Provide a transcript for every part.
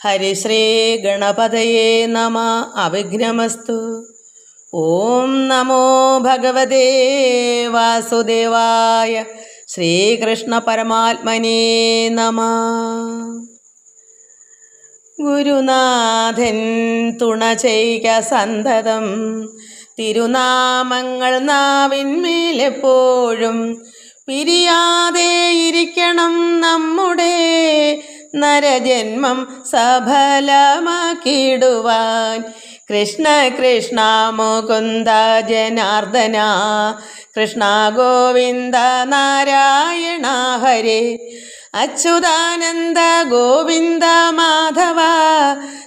ഹരിശ്രീ ഗണപതയേ നമ അവിഘ്നമസ്തു ഓം നമോ ഭഗവതേ വാസുദേവായ ശ്രീകൃഷ്ണ പരമാത്മനേ നമ ഗുരുനാഥൻ തുണ ചെയ്ക സന്തതം തിരുനാമങ്ങൾ നാവിന്മേലെപ്പോഴും പിരിയാതെ ഇരിക്കണം നമ്മുടെ നരജന്മം സഫലമാക്കിടുവാൻ കൃഷ്ണ കൃഷ്ണ മുകുന്ദ ജനാർദ്ദന കൃഷ്ണ ഗോവിന്ദ നാരായണ ഹരേ. അച്യുതാനന്ദ ഗോവിന്ദ മാധവ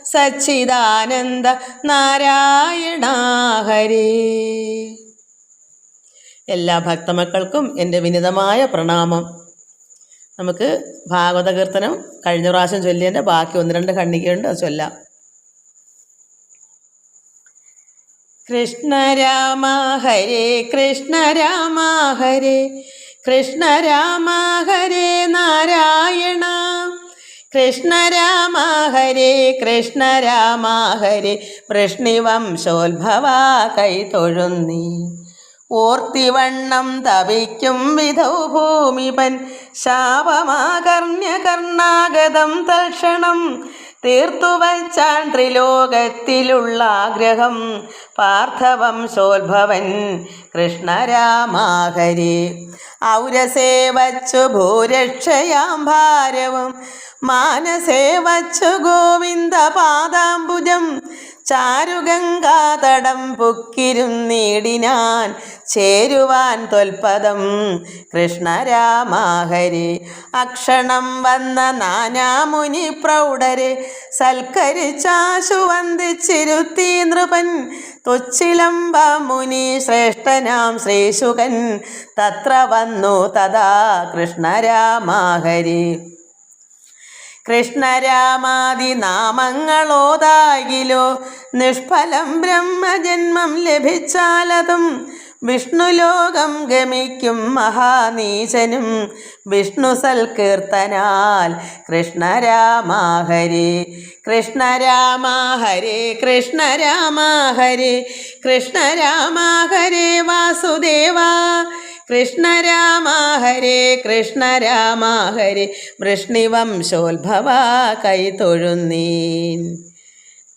സച്ചിദാനന്ദ നാരായണ ഹരേ. എല്ലാ ഭക്തമക്കൾക്കും എന്റെ വിനിതമായ പ്രണാമം. നമുക്ക് ഭാഗവത കീർത്തനം കഴിഞ്ഞ പ്രാവശ്യം ചൊല്ലിയതിന്റെ ബാക്കി ഒന്ന് രണ്ട് ഖണ്ഡികയുണ്ട് അത് ചൊല്ലാം. കൃഷ്ണ രാമ ഹരേ കൃഷ്ണ രാമ ഹരേ കൃഷ്ണ രാമ ഹരേ നാരായണ. കൃഷ്ണ രാമ ഹരേ കൃഷ്ണ രാമ ഹരേ വൃഷ്ണിവംശോത്ഭവ കൈതൊഴുന്നീ ഓർത്തിവണ്ണം തവിക്കും വിധൗ ഭൂമിപൻ ശാപമാകർണ്യ കർണാഗതം തൽക്ഷണം തീർത്തുവച്ചാൻ ത്രിലോകത്തിലുള്ള ആഗ്രഹം സോൽഭവൻ കൃഷ്ണരാമാഹരി. ഔരസേ വച്ചു ഭൂരക്ഷയാം ഭാരവും മാനസേ വച്ചു ഗോവിന്ദ പാദാംബുജം ചാരുഗംഗാതടം പൊക്കിരുന്നീടിനാൻ ചേരുവാൻ തൊൽപദം കൃഷ്ണരാമാഹരി. അക്ഷണം വന്ന നാനാമുനി പ്രൗഢരെ സൽക്കരിച്ചാശു വന്ദിച്ചിരുത്തി നൃപൻ. തൊച്ചിലമ്പ മുനി ശ്രേഷ്ഠനാം ശ്രീശുകൻ. തത്ര വന്നു തഥാ കൃഷ്ണരാമാഹരി. കൃഷ്ണരാമാദി നാമങ്ങളോതാകിലോ നിഷ്ഫലം ബ്രഹ്മജന്മം ലഭിച്ചാലതും വിഷ്ണുലോകം ഗമിക്കും മഹാനീശനും. വിഷ്ണു സൽകീർത്തനാൽ കൃഷ്ണരാമാഹരി കൃഷ്ണരാമാഹരി കൃഷ്ണരാമാഹരി കൃഷ്ണരാമാഹരി വാസുദേവ. കൃഷ്ണ രാമ ഹരേ കൃഷ്ണ രാമ ഹരേ. വൃഷ്ണിവംശോത്ഭവ കൈ തൊഴുന്നീൻ.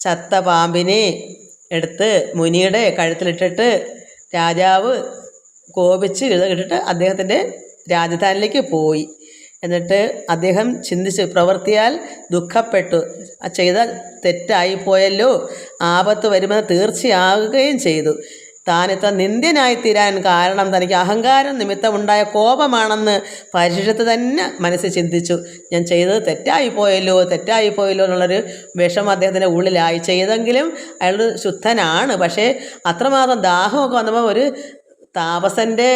ചത്ത പാമ്പിനെ എടുത്ത് മുനിയുടെ കഴുത്തിലിട്ടിട്ട് രാജാവ് കോപിച്ച് ഇട്ടിട്ട് അദ്ദേഹത്തിന്റെ രാജധാനിലേക്ക് പോയി. എന്നിട്ട് അദ്ദേഹം ചിന്തിച്ച് പ്രവർത്തിയാൽ ദുഃഖപ്പെട്ടു. ചെയ്ത തെറ്റായിപ്പോയല്ലോ ആപത്ത് വരുമെന്ന് തീർച്ചയാകുകയും ചെയ്തു. താനിത്ര നിന്ദ്യനായി തീരാൻ കാരണം തനിക്ക് അഹങ്കാരം നിമിത്തമുണ്ടായ കോപമാണെന്ന് പരിശുദ്ധത്ത് തന്നെ മനസ്സിൽ ചിന്തിച്ചു. ഞാൻ ചെയ്തത് തെറ്റായിപ്പോയല്ലോ തെറ്റായിപ്പോയല്ലോ എന്നുള്ളൊരു വിഷമം അദ്ദേഹത്തിന്റെ ഉള്ളിലായി. ചെയ്തെങ്കിലും അയാൾ ശുദ്ധനാണ്. പക്ഷേ അത്രമാത്രം ദാഹമൊക്കെ വന്നപ്പോൾ ഒരു താപസന്റെ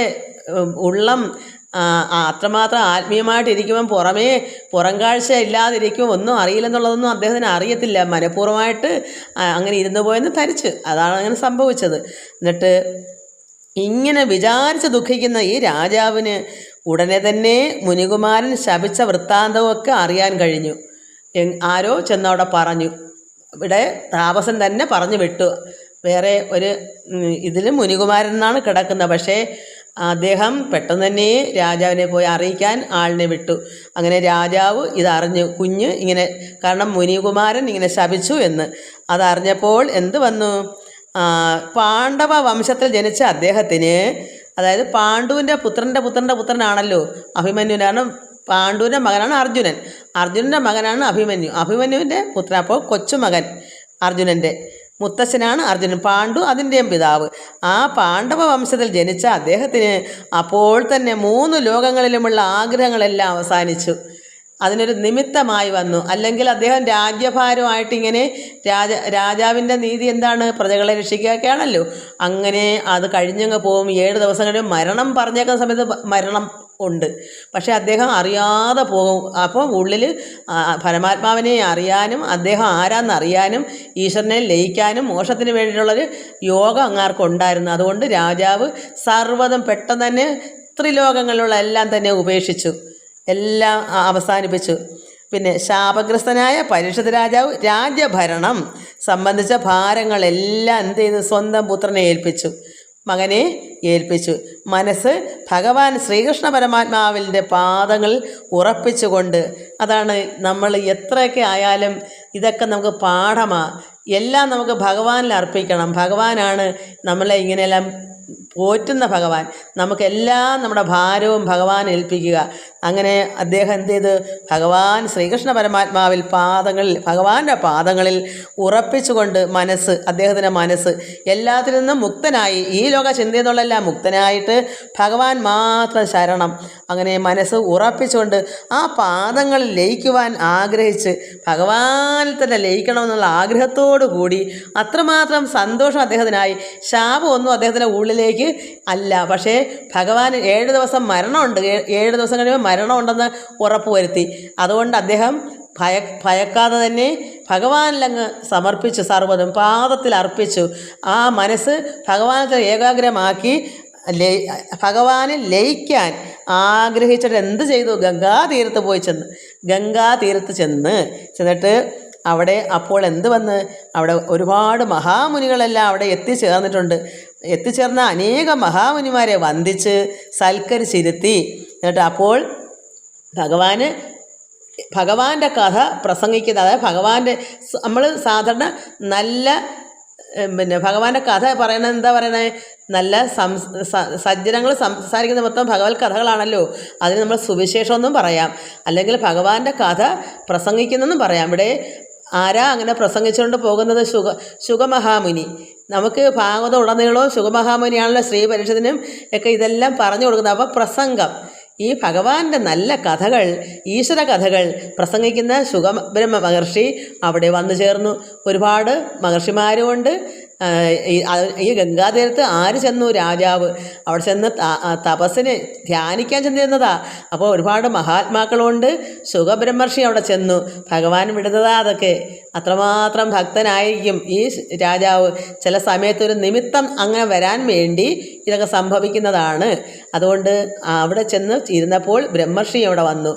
ഉള്ളം അത്രമാത്രം ആത്മീയമായിട്ടിരിക്കുമ്പം പുറമേ പുറം കാഴ്ച ഇല്ലാതിരിക്കുമ്പോൾ ഒന്നും അറിയില്ലെന്നുള്ളതൊന്നും അദ്ദേഹത്തിന് അറിയത്തില്ല. മനഃപൂർവമായിട്ട് അങ്ങനെ ഇരുന്നു പോയെന്ന് ധരിച്ച് അതാണ് അങ്ങനെ സംഭവിച്ചത്. എന്നിട്ട് ഇങ്ങനെ വിചാരിച്ച് ദുഃഖിക്കുന്ന ഈ രാജാവിന് ഉടനെ തന്നെ മുനികുമാരൻ ശപിച്ച വൃത്താന്തമൊക്കെ അറിയാൻ കഴിഞ്ഞു. ആരോ ചെന്നവിടെ പറഞ്ഞു. ഇവിടെ താപസൻ തന്നെ പറഞ്ഞു വിട്ടു. വേറെ ഒരു ഇതിൽ മുനികുമാരൻ എന്നാണ് കിടക്കുന്നത്. പക്ഷേ അദ്ദേഹം പെട്ടെന്ന് തന്നെ രാജാവിനെ പോയി അറിയിക്കാൻ ആളിനെ വിട്ടു. അങ്ങനെ രാജാവ് ഇതറിഞ്ഞു കുഞ്ഞ് ഇങ്ങനെ കാരണം മുനികുമാരൻ ഇങ്ങനെ ശപിച്ചു എന്ന്. അതറിഞ്ഞപ്പോൾ എന്ത് വന്നു? പാണ്ഡവ വംശത്തിൽ ജനിച്ച അദ്ദേഹത്തിന് അതായത് പാണ്ഡുവിന്റെ പുത്രന്റെ പുത്രന്റെ പുത്രനാണല്ലോ അഭിമന്യു. കാരണം പാണ്ഡുവിന്റെ മകനാണ് അർജുനൻ. അർജുനന്റെ മകനാണ് അഭിമന്യു. അഭിമന്യുവിന്റെ പുത്രൻ അപ്പോൾ കൊച്ചുമകൻ അർജുനന്റെ. മുത്തശ്ശനാണ് അർജുനൻ പാണ്ഡു അതിന്റെയും പിതാവ്. ആ പാണ്ഡവ വംശത്തിൽ ജനിച്ച അദ്ദേഹത്തിന് അപ്പോൾ തന്നെ മൂന്ന് ലോകങ്ങളിലുമുള്ള ആഗ്രഹങ്ങളെല്ലാം അവസാനിച്ചു. അതിനൊരു നിമിത്തമായി വന്നു. അല്ലെങ്കിൽ അദ്ദേഹം രാജ്യഭാരമായിട്ട് ഇങ്ങനെ രാജ രാജാവിന്റെ നീതി എന്താണ്? പ്രജകളെ രക്ഷിക്കുകയൊക്കെയാണല്ലോ. അങ്ങനെ അത് കഴിഞ്ഞങ്ങ് പോകും ഏഴ് ദിവസം കഴിയും മരണം പറഞ്ഞേക്കുന്ന സമയത്ത് മരണം ഉണ്ട്. പക്ഷേ അദ്ദേഹം അറിയാതെ പോകും. അപ്പോൾ ഉള്ളിൽ പരമാത്മാവിനെ അറിയാനും അദ്ദേഹം ആരാന്ന് അറിയാനും ഈശ്വരനെ ലയിക്കാനും മോക്ഷത്തിന് വേണ്ടിയിട്ടുള്ളൊരു യോഗം അങ്ങാർക്കുണ്ടായിരുന്നു അതുകൊണ്ട് രാജാവ് സർവതും പെട്ടെന്ന് തന്നെ ത്രിലോകങ്ങളിലുള്ള എല്ലാം തന്നെ ഉപേക്ഷിച്ചു. എല്ലാം അവസാനിപ്പിച്ചു. പിന്നെ ശാപഗ്രസ്തനായ പരിഷത്ത് രാജാവ് രാജ്യഭരണം സംബന്ധിച്ച ഭാരങ്ങളെല്ലാം എന്ത് ചെയ്തു സ്വന്തം പുത്രനെ ഏൽപ്പിച്ചു. മകനെ ഏൽപ്പിച്ചു. മനസ്സ് ഭഗവാൻ ശ്രീകൃഷ്ണ പരമാത്മാവിന്റെ പാദങ്ങൾ ഉറപ്പിച്ചുകൊണ്ട് അതാണ് നമ്മൾ എത്രയൊക്കെ ആയാലും ഇതൊക്കെ നമുക്ക് പാഠമാണ് എല്ലാം നമുക്ക് ഭഗവാനിൽ അർപ്പിക്കണം. ഭഗവാനാണ് നമ്മളെ ഇങ്ങനെയെല്ലാം പോറ്റുന്ന ഭഗവാൻ. നമുക്കെല്ലാം നമ്മുടെ ഭാരവും ഭഗവാൻ ഏൽപ്പിക്കുക. അങ്ങനെ അദ്ദേഹം എന്ത് ചെയ്ത് ഭഗവാൻ ശ്രീകൃഷ്ണ പരമാത്മാവിൽ പാദങ്ങളിൽ ഭഗവാന്റെ പാദങ്ങളിൽ ഉറപ്പിച്ചുകൊണ്ട് മനസ്സ് അദ്ദേഹത്തിന്റെ മനസ്സ് എല്ലാത്തിൽ നിന്നും മുക്തനായി ഈ ലോക ചിന്തയെന്നുള്ളതെല്ലാം മുക്തനായിട്ട് ഭഗവാൻ മാത്രം ശരണം. അങ്ങനെ മനസ്സ് ഉറപ്പിച്ചുകൊണ്ട് ആ പാദങ്ങളിൽ ലയിക്കുവാൻ ആഗ്രഹിച്ച് ഭഗവാനിൽ തന്നെ ലയിക്കണമെന്നുള്ള ആഗ്രഹത്തോടു കൂടി അത്രമാത്രം സന്തോഷം അദ്ദേഹത്തിനായി. ശാപമൊന്നും അദ്ദേഹത്തിന്റെ ഉള്ളിലേക്ക് അല്ല. പക്ഷേ ഭഗവാൻ ഏഴ് ദിവസം മരണമുണ്ട്. ഏഴ് ദിവസം കഴിയുമ്പോൾ മരണമുണ്ടെന്ന് ഉറപ്പ് വരുത്തി. അതുകൊണ്ട് അദ്ദേഹം ഭയ ഭയക്കാതെ തന്നെ ഭഗവാനിലങ്ങ് സമർപ്പിച്ചു സർവതും പാദത്തിൽ അർപ്പിച്ചു. ആ മനസ്സ് ഭഗവാനത്തെ ഏകാഗ്രമാക്കി ലയി ഭഗവാനെ ലയിക്കാൻ ആഗ്രഹിച്ചിട്ട് എന്ത് ചെയ്തു? ഗംഗാതീരത്ത് പോയി ചെന്ന് ഗംഗാതീരത്ത് ചെന്ന് ചെന്നിട്ട് അവിടെ അപ്പോൾ എന്ത് വന്ന്? അവിടെ ഒരുപാട് മഹാമുനികളെല്ലാം അവിടെ എത്തിച്ചേർന്നിട്ടുണ്ട്. എത്തിച്ചേർന്ന അനേക മഹാമുനിമാരെ വന്ദിച്ച് സൽക്കരിച്ചിരുത്തി എന്നിട്ട് അപ്പോൾ ഭഗവാന് ഭഗവാന്റെ കഥ പ്രസംഗിക്കുന്ന അതായത് ഭഗവാന്റെ നമ്മൾ സാധാരണ നല്ല പിന്നെ ഭഗവാന്റെ കഥ പറയണത് എന്താ പറയണത് നല്ല സംസ് സജ്ജനങ്ങൾ സംസാരിക്കുന്ന മൊത്തം ഭഗവത് കഥകളാണല്ലോ. അതിന് നമ്മൾ സുവിശേഷമെന്നും പറയാം. അല്ലെങ്കിൽ ഭഗവാന്റെ കഥ പ്രസംഗിക്കുന്നെന്നും പറയാം. ഇവിടെ ആരാ അങ്ങനെ പ്രസംഗിച്ചുകൊണ്ട് പോകുന്നത്? ശുഗ ശുഗമഹാമുനി നമുക്ക് ഭാഗവതം ഉടനീളവും സുഖമഹാമുനിയാണല്ലോ ശ്രീ പരീക്ഷത്തിനും ഒക്കെ ഇതെല്ലാം പറഞ്ഞു കൊടുക്കുന്നത്. അപ്പോൾ പ്രസംഗം. ഈ ഭഗവാന്റെ നല്ല കഥകൾ ഈശ്വര കഥകൾ പ്രസംഗിക്കുന്ന സുഖബ്രഹ്മ മഹർഷി അവിടെ വന്നു ചേർന്നു. ഒരുപാട് മഹർഷിമാരുമുണ്ട്. ഈ ഗംഗാതീരത്ത് ആര് ചെന്നു രാജാവ്? അവിടെ ചെന്ന് തപസ്സിന് ധ്യാനിക്കാൻ ചെന്നിരുന്നതാ അപ്പോൾ ഒരുപാട് മഹാത്മാക്കളുണ്ട്. സുഖബ്രഹ്മർഷി അവിടെ ചെന്നു. ഭഗവാൻ വിടുന്നതാ അതൊക്കെ. അത്രമാത്രം ഭക്തനായിരിക്കും ഈ രാജാവ്. ചില സമയത്തൊരു നിമിത്തം അങ്ങനെ വരാൻ വേണ്ടി ഇതൊക്കെ സംഭവിക്കുന്നതാണ്. അതുകൊണ്ട് അവിടെ ചെന്ന് ഇരുന്നപ്പോൾ ബ്രഹ്മർഷി അവിടെ വന്നു.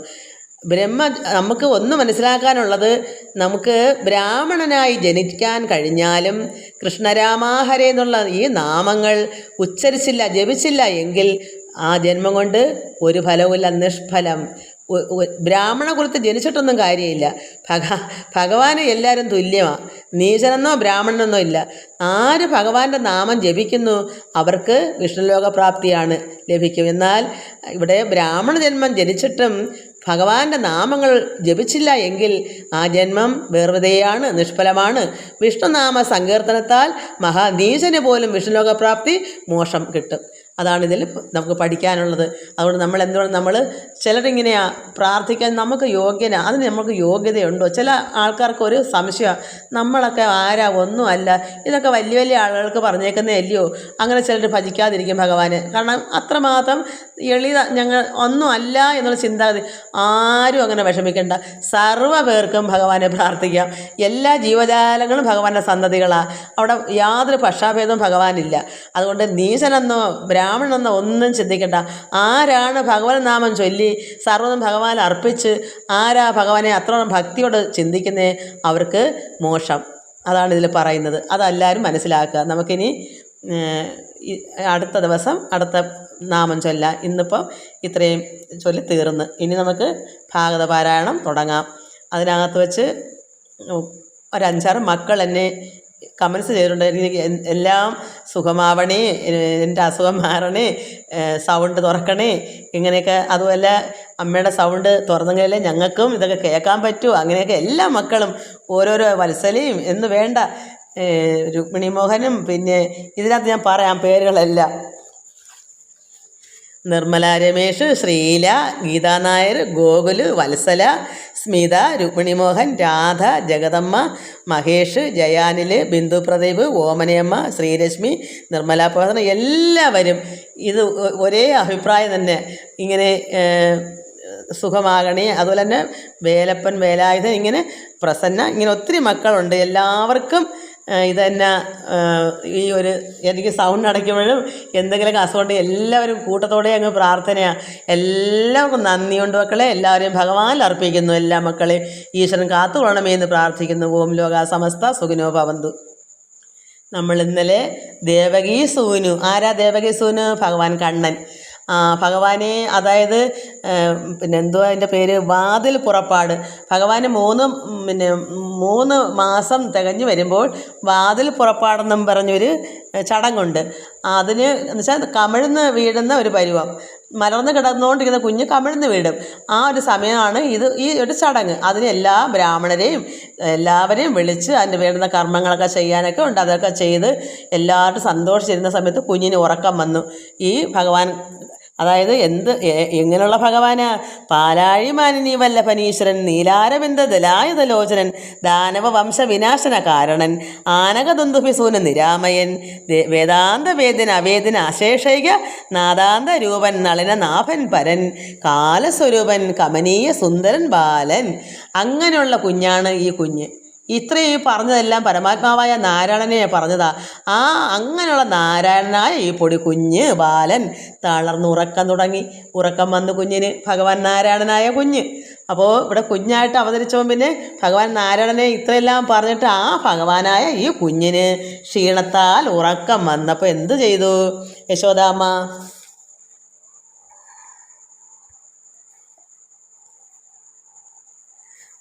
ബ്രഹ്മ നമുക്ക് ഒന്ന് മനസ്സിലാക്കാനുള്ളത് നമുക്ക് ബ്രാഹ്മണനായി ജനിക്കാൻ കഴിഞ്ഞാലും കൃഷ്ണരാമാഹരേ എന്നുള്ള ഈ നാമങ്ങൾ ഉച്ചരിച്ചില്ല ജപിച്ചില്ല എങ്കിൽ ആ ജന്മം കൊണ്ട് ഒരു ഫലവുമില്ല നിഷ്ഫലം. ബ്രാഹ്മണ കുലത്ത് ജനിച്ചിട്ടൊന്നും കാര്യമില്ല. ഭഗ ഭഗവാന് എല്ലാവരും തുല്യമാണ് നീചനെന്നോ ബ്രാഹ്മണനെന്നോ ഇല്ല. ആര് ഭഗവാന്റെ നാമം ജപിക്കുന്നു അവർക്ക് വിഷ്ണുലോക പ്രാപ്തിയാണ് ലഭിക്കും. എന്നാൽ ഇവിടെ ബ്രാഹ്മണ ജന്മം ജനിച്ചിട്ടും ഭഗവാന്റെ നാമങ്ങൾ ജപിച്ചില്ല എങ്കിൽ ആ ജന്മം വെറുതെയാണ് നിഷ്ഫലമാണ്. വിഷ്ണുനാമ സങ്കീർത്തനത്താൽ മഹാനീശന് പോലും വിഷ്ണുലോകപ്രാപ്തി പ്രാപ്തി മോക്ഷം കിട്ടും. അതാണ് ഇതിൽ നമുക്ക് പഠിക്കാനുള്ളത്. അതുകൊണ്ട് നമ്മൾ എന്തുകൊണ്ട് നമ്മൾ ചിലരിങ്ങനെയാ പ്രാർത്ഥിക്കാൻ നമുക്ക് യോഗ്യന അതിന് നമുക്ക് യോഗ്യതയുണ്ടോ? ചില ആൾക്കാർക്ക് ഒരു സംശയമാണ് നമ്മളൊക്കെ ആരാ ഒന്നുമല്ല ഇതൊക്കെ വലിയ വലിയ ആളുകൾക്ക് പറഞ്ഞേക്കുന്നേ അല്ലയോ അങ്ങനെ ചിലർ ഭജിക്കാതിരിക്കും ഭഗവാനെ. കാരണം അത്രമാത്രം എളിത ഞങ്ങൾ ഒന്നുമല്ല എന്നുള്ള ചിന്താഗതി. ആരും അങ്ങനെ വിഷമിക്കേണ്ട. സർവ പേർക്കും ഭഗവാനെ പ്രാർത്ഥിക്കാം. എല്ലാ ജീവജാലങ്ങളും ഭഗവാന്റെ സന്തതികളാണ് അവിടെ യാതൊരു പക്ഷാഭേദവും ഭഗവാനില്ല. അതുകൊണ്ട് നീശനെന്നോ ബ്രാഹ്മണെന്നോ ഒന്നും ചിന്തിക്കേണ്ട. ആരാണ് ഭഗവാൻ നാമം ചൊല്ലി സർവതും ഭഗവാൻ അർപ്പിച്ച് ആരാ ഭഗവാനെ അത്രോളം ഭക്തിയോട് ചിന്തിക്കുന്നേ? അവർക്ക് മോശം അതാണ് ഇതിൽ പറയുന്നത്. അതെല്ലാവരും മനസ്സിലാക്കുക. നമുക്കിനി അടുത്ത ദിവസം അടുത്ത നാമം ചൊല്ലാം ഇന്നിപ്പം ഇത്രയും ചൊല്ലി തീർന്ന്. ഇനി നമുക്ക് ഭാഗവത പാരായണം തുടങ്ങാം. അതിനകത്ത് വെച്ച് ഒരഞ്ചാറ് മക്കൾ എന്നെ കമൻസ് ചെയ്തിട്ടുണ്ട്. എനിക്ക് എല്ലാം സുഖമാവണേ എന്റെ അസുഖം മാറണേ സൗണ്ട് തുറക്കണേ ഇങ്ങനെയൊക്കെ അതുപോലെ അമ്മയുടെ സൗണ്ട് തുറന്നെങ്കിലേ ഞങ്ങൾക്കും ഇതൊക്കെ കേൾക്കാൻ പറ്റൂ. അങ്ങനെയൊക്കെ എല്ലാ മക്കളും ഓരോരോ വത്സലയും എന്ന് വേണ്ട രുക്മിണി മോഹനും പിന്നെ ഇതിനകത്ത് ഞാൻ പറയാം പേരുകളെല്ലാം. നിർമ്മല രമേഷ് ശ്രീല ഗീതാ നായർ ഗോകുൽ വത്സല സ്മിത രുക്മിണിമോഹൻ രാധ ജഗദമ്മ മഹേഷ് ജയാനിൽ ബിന്ദു പ്രദീപ് ഓമനയമ്മ ശ്രീരശ്മി നിർമ്മല പ്രവർത്തന എല്ലാവരും ഇത് ഒരേ അഭിപ്രായം തന്നെ. ഇങ്ങനെ സുഖമാകണേ അതുപോലെ തന്നെ വേലപ്പൻ വേലായുധൻ ഇങ്ങനെ പ്രസന്ന ഇങ്ങനെ ഒത്തിരി മക്കളുണ്ട്. എല്ലാവർക്കും ഇതന്നെ ഈ ഒരു എനിക്ക് സൗണ്ട് അടയ്ക്കുമ്പോഴും എന്തെങ്കിലുമൊക്കെ അസുഖം എല്ലാവരും കൂട്ടത്തോടെ അങ്ങ് പ്രാർത്ഥനയാണ് എല്ലാവർക്കും നന്ദിയുണ്ട് മക്കളെ. എല്ലാവരെയും ഭഗവാനിൽ അർപ്പിക്കുന്നു. എല്ലാ മക്കളെ ഈശ്വരൻ കാത്തുകൊള്ളണമേ എന്ന് പ്രാർത്ഥിക്കുന്നു. ഓം ലോക സമസ്ത സുഖിനോ ഭവന്തു. നമ്മൾ ഇന്നലെ ദേവകീ സൂനു ആരാ ദേവകീ സൂനു ഭഗവാൻ കണ്ണൻ. ഭഗവാനെ അതായത് പിന്നെ എന്തുവാ അതിന്റെ പേര്? വാതിൽ പുറപ്പാട്. ഭഗവാന് മൂന്ന് പിന്നെ മൂന്ന് മാസം തികഞ്ഞു വരുമ്പോൾ വാതിൽ പുറപ്പാടെന്നും പറഞ്ഞൊരു ചടങ്ങുണ്ട്. അതിന് എന്ന് വെച്ചാൽ കമിഴ്ന്ന് വീഴുന്ന ഒരു പരുവം. മലർന്ന് കിടന്നുകൊണ്ടിരിക്കുന്ന കുഞ്ഞ് കമിഴ്ന്ന് വീടും ആ ഒരു സമയമാണ് ഇത് ഈ ഒരു ചടങ്ങ്. അതിന് എല്ലാ ബ്രാഹ്മണരെയും എല്ലാവരെയും വിളിച്ച് അതിന് വേണ്ടുന്ന കർമ്മങ്ങളൊക്കെ ചെയ്യാനൊക്കെ ഉണ്ട്. അതൊക്കെ ചെയ്ത് എല്ലാവരും സന്തോഷിച്ചിരുന്ന സമയത്ത് കുഞ്ഞിന് ഉറക്കം വന്നു. ഈ ഭഗവാൻ അതായത് എന്ത് എങ്ങനെയുള്ള ഭഗവാനാ? പാലാഴി മാനിനി വല്ലഭനീശ്വരൻ നീലാരവിന്ദ ദലായുധലോചനൻ ദാനവ വംശവിനാശന കാരണൻ ആനകദുന്ദുഭിസൂന നിരാമയൻ വേദാന്ത വേദന അവേദന അശേഷൈക നാദാന്ത രൂപൻ നളിന നാഭൻ പരൻ കാലസ്വരൂപൻ കമനീയ സുന്ദരൻ ബാലൻ. അങ്ങനെയുള്ള കുഞ്ഞാണ് ഈ കുഞ്ഞ്. ഇത്രയും പറഞ്ഞതെല്ലാം പരമാത്മാവായ നാരായണനെ പറഞ്ഞതാ. ആ അങ്ങനെയുള്ള നാരായണനായ ഈ പൊടി കുഞ്ഞ് ബാലൻ തളർന്ന് ഉറക്കം തുടങ്ങി. ഉറക്കം വന്ന് കുഞ്ഞിന്. ഭഗവാൻ നാരായണനായ കുഞ്ഞ്. അപ്പോൾ ഇവിടെ കുഞ്ഞായിട്ട് അവതരിച്ചവൻ പിന്നെ ഭഗവാൻ നാരായണനെ ഇത്രയെല്ലാം പറഞ്ഞിട്ട് ആ ഭഗവാനായ ഈ കുഞ്ഞിന് ക്ഷീണത്താൽ ഉറക്കം വന്നപ്പോൾ എന്ത് ചെയ്തു? യശോദാമ്മ.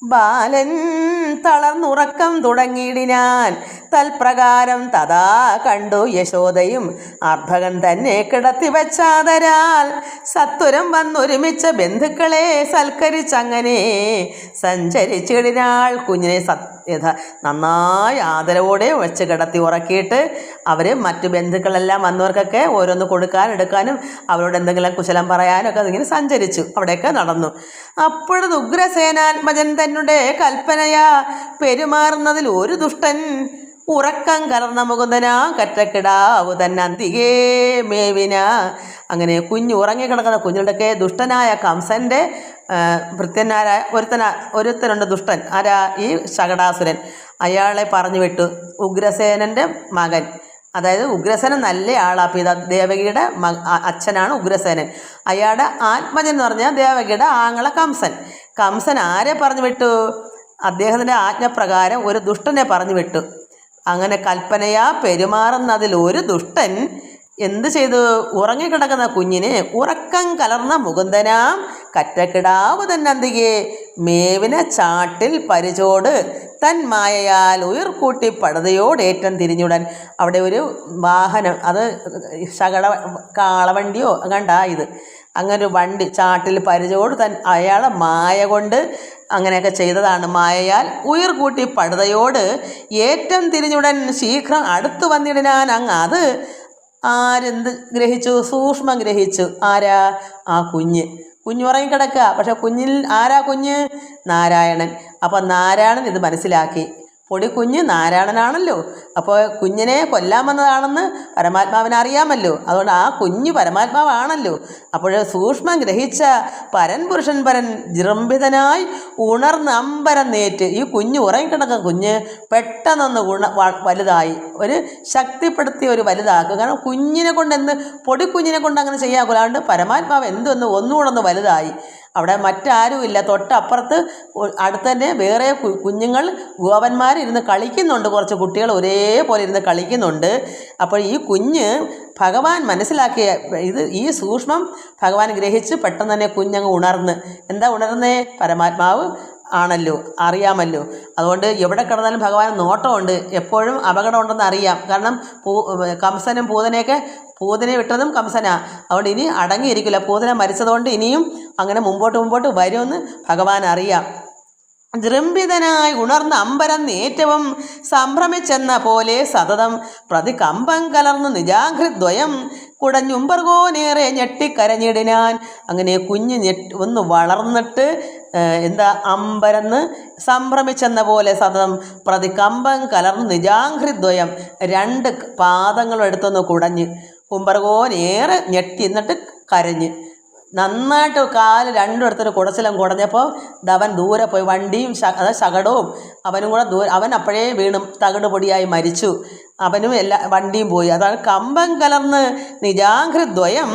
ബാലൻ തളർന്നുറക്കം തുടങ്ങിയിടിനാൻ. തൽപ്രകാരം തഥാ കണ്ടു യശോദയും അർഭകൻ തന്നെ കിടത്തി വച്ചാതരാൽ. സത്വരം വന്നൊരുമിച്ച ബന്ധുക്കളെ സൽക്കരിച്ചങ്ങനെ സഞ്ചരിച്ചിടിനാൾ കുഞ്ഞിനെ സത്യത നന്നായി ആദരവോടെ വെച്ച് കിടത്തി ഉറക്കിയിട്ട് അവർ മറ്റ് ബന്ധുക്കളെല്ലാം വന്നവർക്കൊക്കെ ഓരോന്ന് കൊടുക്കാൻ എടുക്കാനും അവരോട് എന്തെങ്കിലും കുശലം പറയാനൊക്കെ അതിങ്ങനെ സഞ്ചരിച്ചു. അവിടെയൊക്കെ നടന്നു. അപ്പോഴത് ഉഗ്രസേനാത്മജൻ തന്നെ കൽപ്പനയാ പെരുമാറുന്നതിൽ ഒരു ദുഷ്ടൻ ഉറക്കം കലർന്ന മുകുന്ദനാ കറ്റക്കിടാവു തന്നെ അന്തികേ മേവിന. അങ്ങനെ കുഞ്ഞു ഉറങ്ങിക്കിടക്കുന്ന കുഞ്ഞുങ്ങളുടെയൊക്കെ ദുഷ്ടനായ കംസന്റെ ഭൃത്യനായ ഒരുത്തന ഒരുത്തനുണ്ട് ദുഷ്ടൻ. ആരാ? ഈ ശകടാസുരൻ. അയാളെ പറഞ്ഞു വിട്ടു ഉഗ്രസേനന്റെ മകൻ. അതായത് ഉഗ്രസേനൻ നല്ല ആളാണ് പിതാ ദേവകിയുടെ അച്ഛനാണ് ഉഗ്രസേനൻ. അയാളുടെ ആത്മജൻ എന്ന് പറഞ്ഞാൽ ദേവകിയുടെ ആങ്ങള കംസൻ. കംസൻ ആരെ പറഞ്ഞു വിട്ടു? അദ്ദേഹത്തിന്റെ ആജ്ഞപ്രകാരം ഒരു ദുഷ്ടനെ പറഞ്ഞു വിട്ടു. അങ്ങനെ കൽപ്പനയാ പെരുമാറുന്നതിൽ ഒരു ദുഷ്ടൻ എന്ത് ചെയ്തു? ഉറങ്ങിക്കിടക്കുന്ന കുഞ്ഞിനെ ഉറക്കം കലർന്ന മുകുന്ദനാം കറ്റക്കിടാവ് തന്നന്തികെ. മേവിന ചാട്ടിൽ പരിചോട്. തൻ മായയാൽ ഉയർക്കൂട്ടി പടതയോടേറ്റം തിരിഞ്ഞുടൻ. അവിടെ ഒരു വാഹനം അത് ശകട കാളവണ്ടിയോ കണ്ടാ ഇത്. അങ്ങനെ ഒരു വണ്ടി ചാട്ടിൽ പരിചോട് തൻ അയാളെ മായ കൊണ്ട് അങ്ങനെയൊക്കെ ചെയ്തതാണ്. മായയാൽ ഉയർ പടതയോട്. പടുതയോട് ഏറ്റം തിരിഞ്ഞുടൻ ശീഘ്രം അടുത്തു വന്നിടാൻ അങ്ങ് അത് ആരെന്ത് ഗ്രഹിച്ചു? സൂക്ഷ്മം ഗ്രഹിച്ചു. ആരാ? ആ കുഞ്ഞ്. കുഞ്ഞ് ഉറങ്ങിക്കിടക്കുക. പക്ഷെ കുഞ്ഞിൽ ആരാ കുഞ്ഞ്? നാരായണൻ. അപ്പം നാരായണൻ ഇത് മനസ്സിലാക്കി. പൊടി കുഞ്ഞ് നാരായണനാണല്ലോ. അപ്പോൾ കുഞ്ഞിനെ കൊല്ലാൻ വന്നതാണെന്ന് പരമാത്മാവിന് അറിയാമല്ലോ. അതുകൊണ്ട് ആ കുഞ്ഞ് പരമാത്മാവാണല്ലോ. അപ്പോൾ സൂക്ഷ്മം ഗ്രഹിച്ച പരൻ പുരുഷൻ പരൻ ജൃംഭിതനായി ഉണർന്ന് അമ്പരം നേറ്റ് ഈ കുഞ്ഞ് ഉറങ്ങിക്കിടക്കുന്ന കുഞ്ഞ് പെട്ടെന്നൊന്ന് ഗുണ വലുതായി. ഒരു ശക്തിപ്പെടുത്തി ഒരു വലുതാക്കുക. കാരണം കുഞ്ഞിനെ കൊണ്ട് എന്ത് പൊടി കുഞ്ഞിനെ കൊണ്ട് അങ്ങനെ ചെയ്യാൻ കൊല്ലാണ്ട് പരമാത്മാവ് എന്തൊന്ന് ഒന്നുകൂടെ ഒന്ന് വലുതായി. അവിടെ മറ്റാരും ഇല്ല തൊട്ടപ്പുറത്ത് ഒ- അടുത്ത് തന്നെ വേറെ കുഞ്ഞുങ്ങൾ ഗോപന്മാർ ഇരുന്ന് കളിക്കുന്നുണ്ട്. കുറച്ച് കുട്ടികൾ ഒരേപോലെ ഇരുന്ന് കളിക്കുന്നുണ്ട്. അപ്പോൾ ഈ കുഞ്ഞ് ഭഗവാൻ മനസ്സിലാക്കിയ ഇത് ഈ സൂക്ഷ്മം ഭഗവാൻ ഗ്രഹിച്ച് പെട്ടെന്ന് തന്നെ കുഞ്ഞങ്ങ് ഉണർന്ന്. എന്താ ഉണർന്നേ? പരമാത്മാവ് ആണല്ലോ അറിയാമല്ലോ. അതുകൊണ്ട് എവിടെ കിടന്നാലും ഭഗവാൻ നോട്ടമുണ്ട്. എപ്പോഴും അപകടമുണ്ടെന്ന് അറിയാം. കാരണം പൂ കംസനും പൂതനെയൊക്കെ പൂതനെ വിട്ടതും കംസനാ. അതുകൊണ്ട് ഇനി അടങ്ങിയിരിക്കില്ല. പൂതന മരിച്ചതുകൊണ്ട് ഇനിയും അങ്ങനെ മുമ്പോട്ട് മുമ്പോട്ട് വരുമെന്ന് ഭഗവാൻ അറിയാം. ദൃംഭിതനായി ഉണർന്ന അമ്പരം ഏറ്റവും സംഭ്രമിച്ചെന്ന പോലെ സതതം പ്രതികമ്പം കലർന്നു നിജാഘൃദ്വയം. കുടഞ്ഞുമ്പർകോനേറെ ഞെട്ടിക്കരഞ്ഞിടിനാൻ. അങ്ങനെ കുഞ്ഞ് ഞെട്ടി ഒന്ന് വളർന്നിട്ട് എന്താ അമ്പരന്ന് സംഭ്രമിച്ചെന്ന പോലെ സതതം പ്രതികമ്പം കലർന്നു നിജാഘൃദ്വയം. രണ്ട് പാദങ്ങളും എടുത്തൊന്ന് കുടഞ്ഞ്. കുമ്പർകോനേറെ ഞെട്ടി എന്നിട്ട് കരഞ്ഞ്. നന്നായിട്ട് കാൽ രണ്ടും എടുത്തൊരു കുടച്ചിലും കുടഞ്ഞപ്പോൾ അവൻ ദൂരെ പോയി വണ്ടിയും അതായത് ശകടവും അവനും കൂടെ ദൂരെ അവൻ അപ്പോഴേ വീണും തകിട് പൊടിയായി മരിച്ചു. അവനും എല്ലാ വണ്ടിയും പോയി. അതാണ് കമ്പം കലർന്ന് നിജാഘൃദ്വയം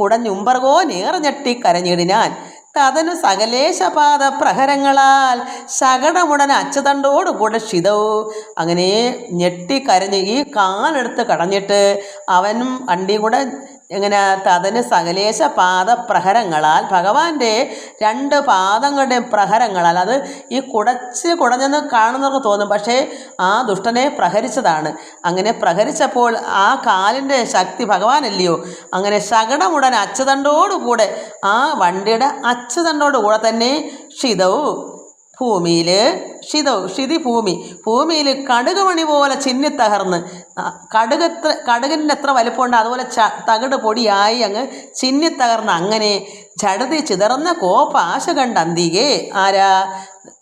കുടഞ്ഞുമ്പർകോ ഞെട്ടി കരഞ്ഞിടിനാൻ തതനു സകലേശപാത പ്രഹരങ്ങളാൽ ശകടമുടൻ അച്ചതണ്ടോട് കൂടെ ഷിതവും അങ്ങനെ ഞെട്ടിക്കരഞ്ഞ് ഈ കാലെടുത്ത് കടഞ്ഞിട്ട് അവനും വണ്ടിയും കൂടെ ഇങ്ങനെ തതിന് സകലേശ പാദപ്രഹരങ്ങളാൽ ഭഗവാന്റെ രണ്ട് പാദങ്ങളുടെയും പ്രഹരങ്ങളാൽ അത് ഈ കുടച്ച് കുടഞ്ഞെന്ന് കാണുന്നവർക്ക് തോന്നും. പക്ഷേ ആ ദുഷ്ടനെ പ്രഹരിച്ചതാണ്. അങ്ങനെ പ്രഹരിച്ചപ്പോൾ ആ കാലിന്റെ ശക്തി ഭഗവാനല്ലയോ? അങ്ങനെ ശകടമുടൻ അച്ചുതണ്ടോടുകൂടെ ആ വണ്ടിയുടെ അച്ചുതണ്ടോടുകൂടെ തന്നെ ഷിതവും ഭൂമിയിൽ ക്ഷിത ക്ഷിതി ഭൂമി ഭൂമിയിൽ കടുക് മണി പോലെ ചിന്നി തകർന്ന് കടുകത്ര കടുകിന്റെ എത്ര വലിപ്പമുണ്ട് അതുപോലെ ച തകിട് പൊടിയായി അങ്ങ് ചിന്നി തകർന്ന് അങ്ങനെ ചടുതി ചിതറുന്ന കോപ്പാശ കണ്ട് അന്തികെ ആരാ?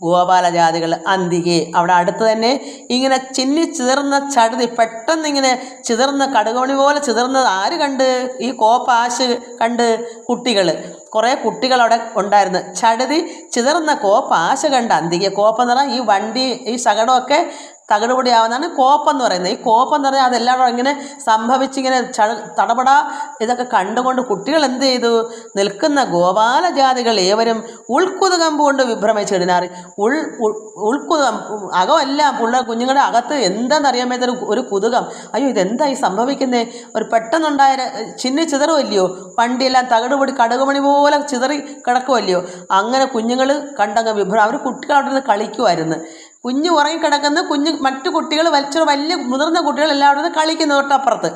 ഗോപാലജാതികൾ അന്തികെ. അവിടെ അടുത്ത് തന്നെ ഇങ്ങനെ ചിന്നി ചിതറുന്ന ചടുതി പെട്ടെന്ന് ഇങ്ങനെ ചിതർന്ന കടുകമണി പോലെ ചിതറുന്നത് ആര് കണ്ട്? ഈ കോപ്പാശ് കണ്ട് കുട്ടികൾ കുറേ കുട്ടികൾ അവിടെ ഉണ്ടായിരുന്നു. ചടുതി ചിതർന്ന കോപ്പാശ കണ്ട് അന്തികെ. കോപ്പെന്ന് പറഞ്ഞാൽ ഈ വണ്ടി ഈ ശകടമൊക്കെ തകിടുപൊടിയാവുന്നതാണ് കോപ്പെന്ന് പറയുന്നത്. ഈ കോപ്പം എന്ന് പറഞ്ഞാൽ അതെല്ലാവരും ഇങ്ങനെ സംഭവിച്ചിങ്ങനെ ചട തടപട ഇതൊക്കെ കണ്ടുകൊണ്ട് കുട്ടികൾ എന്ത് ചെയ്തു? നിൽക്കുന്ന ഗോപാലജാതികൾ ഏവരും ഉൾക്കുതുകമ്പ് കൊണ്ട് വിഭ്രമിച്ചിടിനാറി ഉൾ ഉൾ- ഉൾക്കുതുകം അകമെല്ലാം ഉള്ള കുഞ്ഞുങ്ങളുടെ അകത്ത് എന്താണെന്നറിയാൻ മേത്തൊരു ഒരു കുതുകം. അയ്യോ ഇതെന്താ ഈ സംഭവിക്കുന്നേ? ഒരു പെട്ടെന്നുണ്ടായ ചിന്നി ചിതറുമല്ലയോ വണ്ടിയെല്ലാം തകിടുപൊടി കടുകുമണി പോലെ ചിതറി കിടക്കുമല്ലയോ അങ്ങനെ കുഞ്ഞുങ്ങൾ കണ്ടങ്ങ് വിഭ്രം അവർ നിന്ന് കളിക്കുമായിരുന്നു കുഞ്ഞ് ഉറങ്ങിക്കിടക്കുന്ന കുഞ്ഞ് മറ്റു കുട്ടികൾ വലിച്ചൊരു വലിയ മുതിർന്ന കുട്ടികൾ എല്ലാവരും കളിക്കുന്ന തൊട്ടപ്പുറത്ത്.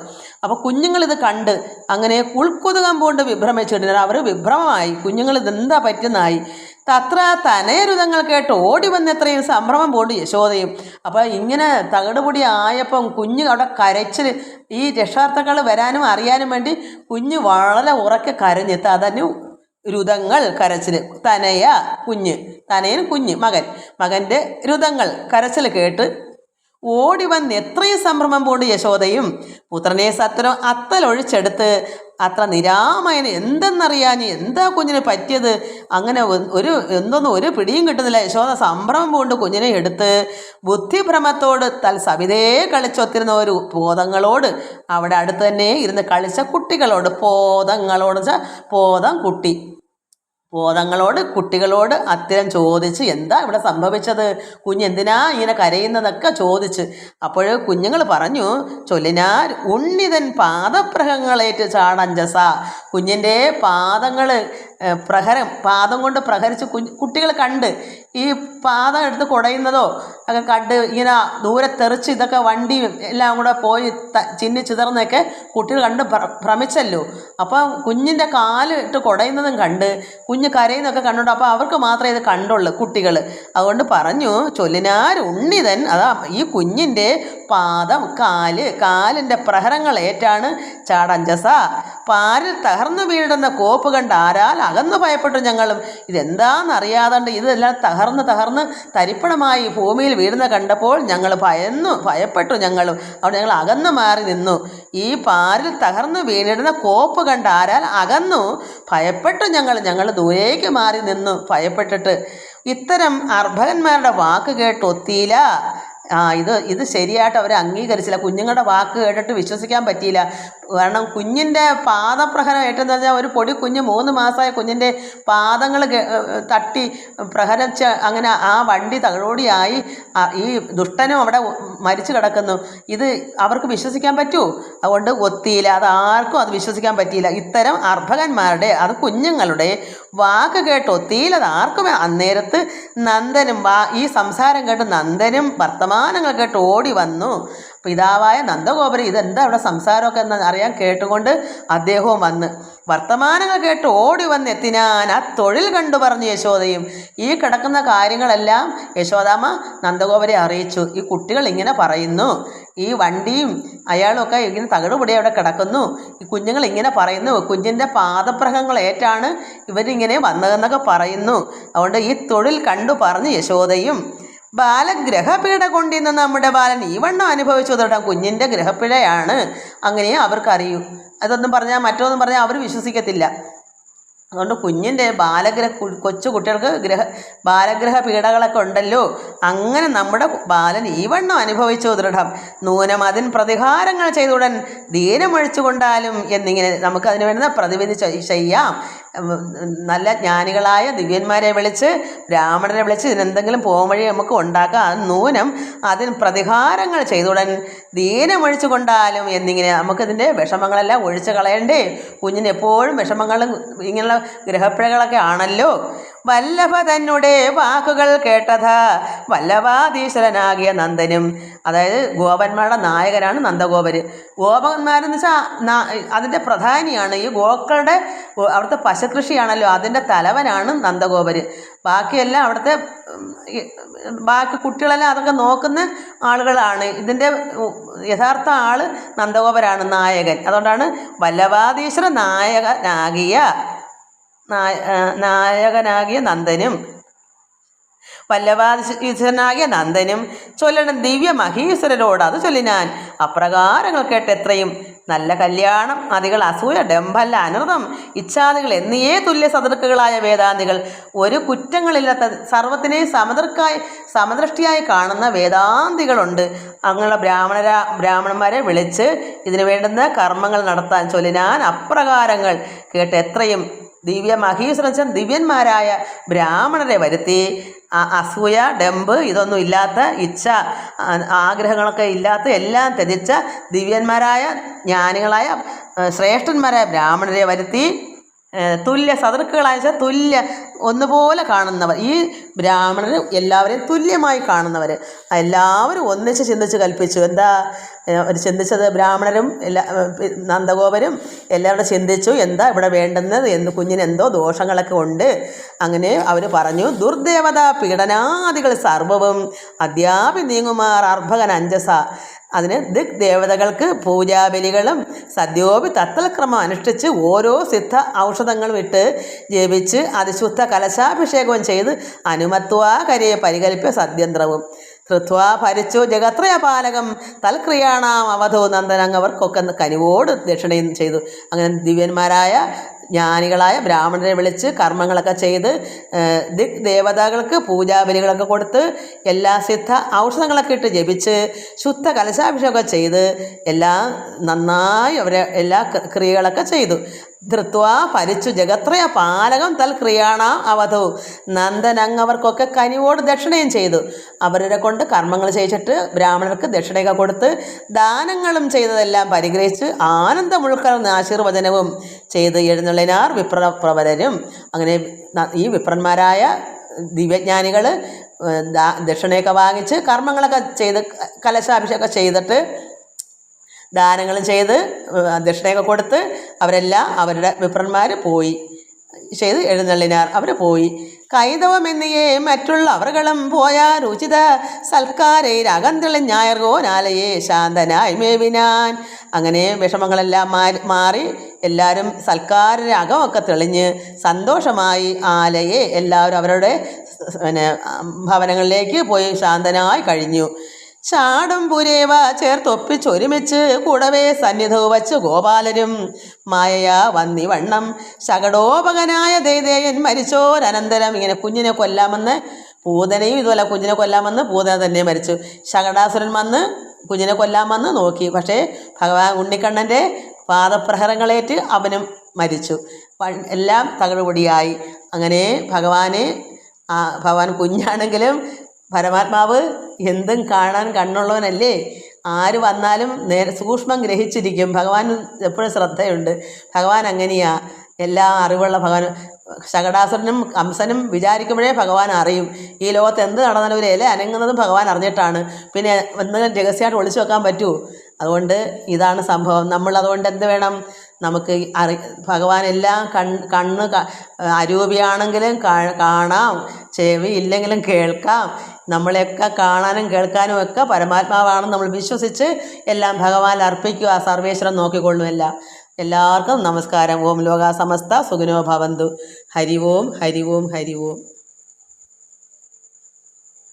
അപ്പോൾ കുഞ്ഞുങ്ങൾ ഇത് കണ്ട് അങ്ങനെ ഉൾക്കൊതുകാൻ പോണ്ട് വിഭ്രമിച്ചിട്ടുണ്ട് അവർ വിഭ്രമമായി. കുഞ്ഞുങ്ങൾ ഇതെന്താ പറ്റുന്നതായി? തത്ര തനയരുതങ്ങൾ കേട്ട് ഓടി വന്ന് എത്രയും സംഭ്രമം പോണ്ട് യശോദയും. അപ്പോൾ ഇങ്ങനെ തകിടുപൊടി ആയപ്പം കുഞ്ഞ് അവിടെ കരച്ചിൽ ഈ രക്ഷാർത്ഥക്കൾ വരാനും അറിയാനും വേണ്ടി കുഞ്ഞ് വളരെ ഉറക്കെ കരഞ്ഞെത്തി തതനു രുതങ്ങൾ കരച്ചിൽ തനയ കുഞ്ഞ്. തനയൻ കുഞ്ഞ്. മകൻ. മകന്റെ രുതങ്ങൾ കരച്ചിൽ കേട്ട് ഓടി വന്ന് എത്രയും സംഭ്രമം പൂണ്ട് യശോദയും. പുത്രനെ സത്വരം അത്തലൊഴിച്ചെടുത്ത് അത്ര നിരാമയന് എന്തെന്നറിയാന് എന്താ കുഞ്ഞിന് പറ്റിയത്? അങ്ങനെ ഒരു എന്തൊന്നും ഒരു പിടിയും കിട്ടുന്നില്ല. യശോദ സംഭ്രമം പൂണ്ട് കുഞ്ഞിനെ എടുത്ത് ബുദ്ധിഭ്രമത്തോട് തൽ സവിതേ കളിച്ചൊത്തിരുന്ന ഒരു ബോധങ്ങളോട് അവിടെ അടുത്ത് തന്നെ ഇരുന്ന് കളിച്ച കുട്ടികളോട് പോതങ്ങളോട് വെച്ചാൽ പോതം കുട്ടി. ബോധങ്ങളോട് കുട്ടികളോട് അത്തരം ചോദിച്ച് എന്താ ഇവിടെ സംഭവിച്ചത്? കുഞ്ഞ് എന്തിനാ ഇങ്ങനെ കരയുന്നതൊക്കെ ചോദിച്ച്. അപ്പോൾ കുഞ്ഞുങ്ങൾ പറഞ്ഞു ചൊല്ലിനാർ ഉണ്ണിതൻ പാദപ്രഹങ്ങളേറ്റ് ചാടഞ്ചസ കുഞ്ഞിന്റെ പാദങ്ങൾ പ്രഹരം പാദം കൊണ്ട് പ്രഹരിച്ച് കുഞ്ഞ് കുട്ടികൾ കണ്ട്. ഈ പാദം എടുത്ത് കുടയുന്നതോ ഒക്കെ കണ്ട് ഇങ്ങനെ ദൂരെ തെറിച്ച് ഇതൊക്കെ വണ്ടി എല്ലാം കൂടെ പോയി ചിന്നി ചിതർന്നൊക്കെ കുട്ടികൾ കണ്ട് ഭ്ര- ഭ്രമിച്ചല്ലോ. അപ്പോൾ കുഞ്ഞിന്റെ കാൽ ഇട്ട് കുടയുന്നതും കണ്ട് കുഞ്ഞ് കരയുന്നതൊക്കെ കണ്ടുകൊണ്ട് അപ്പോൾ അവർക്ക് മാത്രമേ ഇത് കണ്ടുള്ളൂ കുട്ടികൾ അതുകൊണ്ട് പറഞ്ഞു ചൊല്ലിനാർ ഉണ്ണിതൻ അതാ ഈ കുഞ്ഞിന്റെ പാദം കാൽ കാലിന്റെ പ്രഹരങ്ങൾ ഏറ്റാണ് ചാടഞ്ചസ. പാരിൽ തകർന്നു വീഴുന്ന കോപ്പ് കണ്ട് ആരാൽ അകന്നു ഭയപ്പെട്ടു ഞങ്ങളും. ഇതെന്താണെന്നറിയാതെ ഇതെല്ലാം തകർന്ന് തകർന്ന് തരിപ്പണമായി ഭൂമിയിൽ വീഴുന്ന കണ്ടപ്പോൾ ഞങ്ങൾ ഭയന്നു ഭയപ്പെട്ടു ഞങ്ങൾ അവിടെ ഞങ്ങൾ അകന്നു മാറി നിന്നു. ഈ പാരിൽ തകർന്നു വീണിടുന്ന കോപ്പ് കണ്ട് ആരാൽ അകന്നു? ഭയപ്പെട്ടു ഞങ്ങൾ. ഞങ്ങൾ ദൂരേക്ക് മാറി നിന്നു. ഭയപ്പെട്ടിട്ട് ഇത്തരം അർഭകന്മാരുടെ വാക്ക് കേട്ട് ഒത്തിയില്ല ആ ഇത് ഇത് ശരിയായിട്ട് അവർ അംഗീകരിച്ചില്ല. കുഞ്ഞുങ്ങളുടെ വാക്ക് കേട്ടിട്ട് വിശ്വസിക്കാൻ പറ്റിയില്ല. കാരണം കുഞ്ഞിന്റെ പാദപ്രഹരം ഏറ്റെന്ന് പറഞ്ഞാൽ ഒരു പൊടി കുഞ്ഞ് മൂന്ന് മാസമായ കുഞ്ഞിന്റെ പാദങ്ങൾ തട്ടി പ്രഹരിച്ച് അങ്ങനെ ആ വണ്ടി തകഴോടിയായി ഈ ദുഷ്ടനും അവിടെ മരിച്ചു കിടക്കുന്നു. ഇത് അവർക്ക് വിശ്വസിക്കാൻ പറ്റുമോ അതുകൊണ്ട് ഒത്തിയില്ല. അത് ആർക്കും അത് വിശ്വസിക്കാൻ പറ്റിയില്ല. ഇത്തരം അർഭകന്മാരുടെ അത് കുഞ്ഞുങ്ങളുടെ വാക്ക് കേട്ട് ഒത്തിയില്ല. അത് ആർക്കും അന്നേരത്ത് നന്ദനും ഈ സംസാരം കേട്ട് നന്ദനും വർത്തമാനങ്ങൾ കേട്ട് ഓടി വന്നു. പിതാവായ നന്ദഗോപുരം ഇതെന്താ ഇവിടെ സംസാരമൊക്കെ എന്ന് അറിയാൻ കേട്ടുകൊണ്ട് അദ്ദേഹവും വന്ന്. വർത്തമാനങ്ങൾ കേട്ട് ഓടി വന്ന് എത്തിനാൻ ആ തൊഴിൽ കണ്ടു പറഞ്ഞു യശോദയും. ഈ കിടക്കുന്ന കാര്യങ്ങളെല്ലാം യശോദാമ്മ നന്ദഗോപരെ അറിയിച്ചു. ഈ കുട്ടികൾ ഇങ്ങനെ പറയുന്നു. ഈ വണ്ടിയും അയാളൊക്കെ ഇങ്ങനെ തകിടുപൊടി അവിടെ കിടക്കുന്നു. ഈ കുഞ്ഞുങ്ങൾ ഇങ്ങനെ പറയുന്നു. കുഞ്ഞിന്റെ പാദപ്രഹങ്ങൾ ഏറ്റാണ് ഇവരിങ്ങനെ വന്നതെന്നൊക്കെ പറയുന്നു. അതുകൊണ്ട് ഈ തൊഴിൽ കണ്ടു പറഞ്ഞു യശോദയും. ബാലഗ്രഹപീഡ കൊണ്ടിരുന്ന നമ്മുടെ ബാലൻ ഈ വണ്ണം അനുഭവിച്ചു തൊട്ടാ കുഞ്ഞിന്റെ ഗ്രഹപ്പിഴയാണ് അങ്ങനെ അവർക്കറിയൂ. അതൊന്നും പറഞ്ഞാൽ മറ്റൊന്നും പറഞ്ഞാൽ അവർ വിശ്വസിക്കത്തില്ല. അതുകൊണ്ട് കുഞ്ഞിന്റെ ബാലഗ്രഹ കൊച്ചു കുട്ടികൾക്ക് ഗ്രഹ ബാലഗ്രഹ പീഡകളൊക്കെ ഉണ്ടല്ലോ. അങ്ങനെ നമ്മുടെ ബാലൻ ഈ വണ്ണം അനുഭവിച്ചു ദൃഢം. നൂനം അതിന് പ്രതികാരങ്ങൾ ചെയ്തുടൻ ദീനമൊഴിച്ചു കൊണ്ടാലും എന്നിങ്ങനെ നമുക്ക് അതിന് വേണ്ടുന്ന പ്രതിവിധി ചെയ്യാം. നല്ല ജ്ഞാനികളായ ദിവ്യന്മാരെ വിളിച്ച് ബ്രാഹ്മണരെ വിളിച്ച് ഇതിനെന്തെങ്കിലും പോംവഴി നമുക്ക് ഉണ്ടാക്കാം. നൂനം അതിന് പ്രതികാരങ്ങൾ ചെയ്തുടൻ ദീനമൊഴിച്ചു കൊണ്ടാലും എന്നിങ്ങനെ നമുക്കിതിന്റെ വിഷമങ്ങളെല്ലാം ഒഴിച്ചു കളയണ്ടേ. കുഞ്ഞിന് എപ്പോഴും വിഷമങ്ങളും ഇങ്ങനെയുള്ള ഗ്രഹപ്പിഴകളൊക്കെ ആണല്ലോ. വല്ലഭ തന്നെ വാക്കുകൾ കേട്ടത. വല്ലഭാധീശ്വരനാകിയ നന്ദനും. അതായത് ഗോപന്മാരുടെ നായകനാണ് നന്ദഗോപര്. ഗോപന്മാരെന്ന് വെച്ചാൽ അതിന്റെ പ്രധാനിയാണ്. ഈ ഗോക്കളുടെ അവിടുത്തെ പശുകൃഷിയാണല്ലോ അതിന്റെ തലവനാണ് നന്ദഗോപര്. ബാക്കിയെല്ലാം അവിടുത്തെ ബാക്കി കുട്ടികളെല്ലാം അതൊക്കെ നോക്കുന്ന ആളുകളാണ്. ഇതിന്റെ യഥാർത്ഥ ആൾ നന്ദഗോപരാണ് നായകൻ. അതുകൊണ്ടാണ് വല്ലഭാധീശ്വര നായകനാകിയ നായകനാകിയ നന്ദനും. വല്ലഭാധീശ്വരനാകിയ നന്ദനും. ചൊല്ലണ ദിവ്യ മഹീശ്വരരോട് അത് ചൊല്ലിനാൻ അപ്രകാരങ്ങൾ കേട്ട് എത്രയും. നല്ല കല്യാണം അതികൾ അസൂയ ഡംഭല്ല അനൃതം ഇച്ഛാദികൾ എന്നിയേ തുല്യ സതൃക്കുകളായ വേദാന്തികൾ. ഒരു കുറ്റങ്ങളില്ലാത്ത സർവത്തിനെയും സമദർക്കായി സമദൃഷ്ടിയായി കാണുന്ന വേദാന്തികളുണ്ട്. അങ്ങനെയുള്ള ബ്രാഹ്മണരാ ബ്രാഹ്മണന്മാരെ വിളിച്ച് ഇതിനു വേണ്ടുന്ന കർമ്മങ്ങൾ നടത്താൻ ചൊല്ലിനാൻ അപ്രകാരങ്ങൾ കേട്ട് എത്രയും. ദിവ്യ മഹീശ്വരൻ ദിവ്യന്മാരായ ബ്രാഹ്മണരെ വരുത്തി. അസൂയ ഡെമ്പ് ഇതൊന്നും ഇല്ലാത്ത ഇച്ഛ ആഗ്രഹങ്ങളൊക്കെ ഇല്ലാത്ത എല്ലാം തെജിച്ച ദിവ്യന്മാരായ ജ്ഞാനികളായ ശ്രേഷ്ഠന്മാരായ ബ്രാഹ്മണരെ വരുത്തി. തുല്യ സദൃക്കുകളായ വെച്ചാൽ തുല്യ ഒന്നുപോലെ കാണുന്നവർ. ഈ ബ്രാഹ്മണർ എല്ലാവരെയും തുല്യമായി കാണുന്നവർ എല്ലാവരും ഒന്നിച്ച് ചിന്തിച്ച് കൽപ്പിച്ചു. എന്താ? അവർ ചിന്തിച്ചത് ബ്രാഹ്മണരും എല്ലാ നന്ദഗോപരും എല്ലാവരും ചിന്തിച്ചു എന്താ ഇവിടെ വേണ്ടുന്നത്? എന്ന് കുഞ്ഞിന് എന്തോ ദോഷങ്ങളൊക്കെ ഉണ്ട്. അങ്ങനെ അവർ പറഞ്ഞു ദുർദേവത പീഡനാദികൾ സർവവും അദ്യാപി നീങ്ങുമാർ അർഭകൻ അഞ്ജസ അതിന് ദിക് ദേവതകൾക്ക് പൂജാബലികളും സദ്യോപി തത്തൽക്രമം അനുഷ്ഠിച്ച് ഓരോ സിദ്ധ ഔഷധങ്ങളും ഇട്ട് ജപിച്ച് അതിശുദ്ധ കലശാഭിഷേകവും ചെയ്ത് അനുമത്വാ കരയെ പരികൽപ്യ സദ്യന്ത്രവും. ധൃത്വാ ഭരിച്ചു ജഗത്രയ പാലകം തൽക്രിയാണാം അവധോ നന്ദനങ്ങവർക്കൊക്കെ കനിവോട് ദക്ഷിണയും ചെയ്തു. അങ്ങനെ ദിവ്യന്മാരായ ജ്ഞാനികളായ ബ്രാഹ്മണരെ വിളിച്ച് കർമ്മങ്ങളൊക്കെ ചെയ്ത് ദിക് ദേവതകൾക്ക് പൂജാബലികളൊക്കെ കൊടുത്ത് എല്ലാ സിദ്ധ ഔഷധങ്ങളൊക്കെ ഇട്ട് ജപിച്ച് ശുദ്ധ കലശാഭിഷേകമൊക്കെ ചെയ്ത് എല്ലാ നന്നായി അവരെ എല്ലാ ക്രിയകളൊക്കെ ചെയ്തു. ധൃത്വ ഭരിച്ചു ജഗത്രയ പാലകം തൽ ക്രിയാണ അവധു. നന്ദനങ്ങവർക്കൊക്കെ കനിവോട് ദക്ഷിണയും ചെയ്തു. അവരെ കൊണ്ട് കർമ്മങ്ങൾ ചെയ്യിച്ചിട്ട് ബ്രാഹ്മണർക്ക് ദക്ഷിണയൊക്കെ കൊടുത്ത് ദാനങ്ങളും ചെയ്തതെല്ലാം പരിഗ്രഹിച്ച് ആനന്ദമുൾക്കർന്ന ആശീർവചനവും ചെയ്ത് എഴുന്നള്ളിനാർ വിപ്ര പ്രവരരും അങ്ങനെ ഈ വിപ്രന്മാരായ ദിവ്യജ്ഞാനികൾ ദക്ഷിണയൊക്കെ വാങ്ങിച്ച് കർമ്മങ്ങളൊക്കെ ചെയ്ത് കലശാഭിഷേകമൊക്കെ ചെയ്തിട്ട് ദാനങ്ങളും ചെയ്ത് ദക്ഷിണയൊക്കെ കൊടുത്ത് അവരെല്ലാം അവരുടെ വിപ്രന്മാർ പോയി. ചെയ്ത് എഴുന്നള്ളിനാർ. അവർ പോയി. കൈതവമെന്നിയേ മറ്റുള്ളവർകളും പോയാൽ ഉചിത സൽക്കാരെ ഞായർ ഞായർകോനാലയെ ശാന്തനായി മേവിനാൻ. അങ്ങനെ വിഷമങ്ങളെല്ലാം മാറി മാറി എല്ലാവരും സൽക്കാര രാഗമൊക്കെ തെളിഞ്ഞ് സന്തോഷമായി ആലയെ എല്ലാവരും അവരുടെ പിന്നെ ഭവനങ്ങളിലേക്ക് പോയി ശാന്തനായി കഴിഞ്ഞു. ചാടും പുരേവ ചേർത്തൊപ്പിച്ചൊരുമിച്ച് കൂടവേ സന്നിധവും വച്ച് ഗോപാലരും. മായയാ വന്നി വണ്ണം. ശകടോപകനായ ദൈതേയൻ മരിച്ചോരനന്തരം ഇങ്ങനെ കുഞ്ഞിനെ കൊല്ലാമെന്ന് പൂതനയും ഇതുപോലെ കുഞ്ഞിനെ കൊല്ലാമെന്ന് പൂതന തന്നെ മരിച്ചു. ശകടാസുരൻ വന്ന് കുഞ്ഞിനെ കൊല്ലാമെന്ന് നോക്കി. പക്ഷേ ഭഗവാൻ ഉണ്ണിക്കണ്ണന്റെ പാദപ്രഹരങ്ങളേറ്റ് അവനും മരിച്ചു. എല്ലാം തകടുപൊടിയായി. അങ്ങനെ ഭഗവാനെ ഭഗവാൻ കുഞ്ഞാണെങ്കിലും പരമാത്മാവ് എന്തും കാണാൻ കണ്ണുള്ളവനല്ലേ? ആര് വന്നാലും നേരെ സൂക്ഷ്മം ഗ്രഹിച്ചിരിക്കും. ഭഗവാൻ എപ്പോഴും ശ്രദ്ധയുണ്ട്. ഭഗവാൻ അങ്ങനെയാ. എല്ലാ അറിവുള്ള ഭഗവാൻ ശകടാസുരനും കംസനും വിചാരിക്കുമ്പോഴേ ഭഗവാൻ അറിയും. ഈ ലോകത്ത് എന്ത് നടന്നാലും ഒരു ഇല അനങ്ങുന്നതും ഭഗവാൻ അറിഞ്ഞിട്ടാണ്. പിന്നെ എന്തെങ്കിലും രഹസ്യമായിട്ട് ഒളിച്ചു വെക്കാൻ പറ്റുമോ അതുകൊണ്ട് ഇതാണ് സംഭവം. നമ്മൾ അതുകൊണ്ട് എന്ത് വേണം? നമുക്ക് അറി ഭഗവാൻ എല്ലാം കൺ കണ്ണ് അരൂപിയാണെങ്കിലും കാണാം. ചെവി ഇല്ലെങ്കിലും കേൾക്കാം. നമ്മളെയൊക്കെ കാണാനും കേൾക്കാനും ഒക്കെ പരമാത്മാവാണെന്ന് നമ്മൾ വിശ്വസിച്ച് എല്ലാം ഭഗവാൻ അർപ്പിക്കുക സർവേശ്വരം നോക്കിക്കൊള്ളും എല്ലാം എല്ലാവർക്കും നമസ്കാരം. ഓം ലോക സമസ്ത സുഖനോ ഭവന്തു. ഹരി ഓം ഹരി ഓം ഹരി ഓം.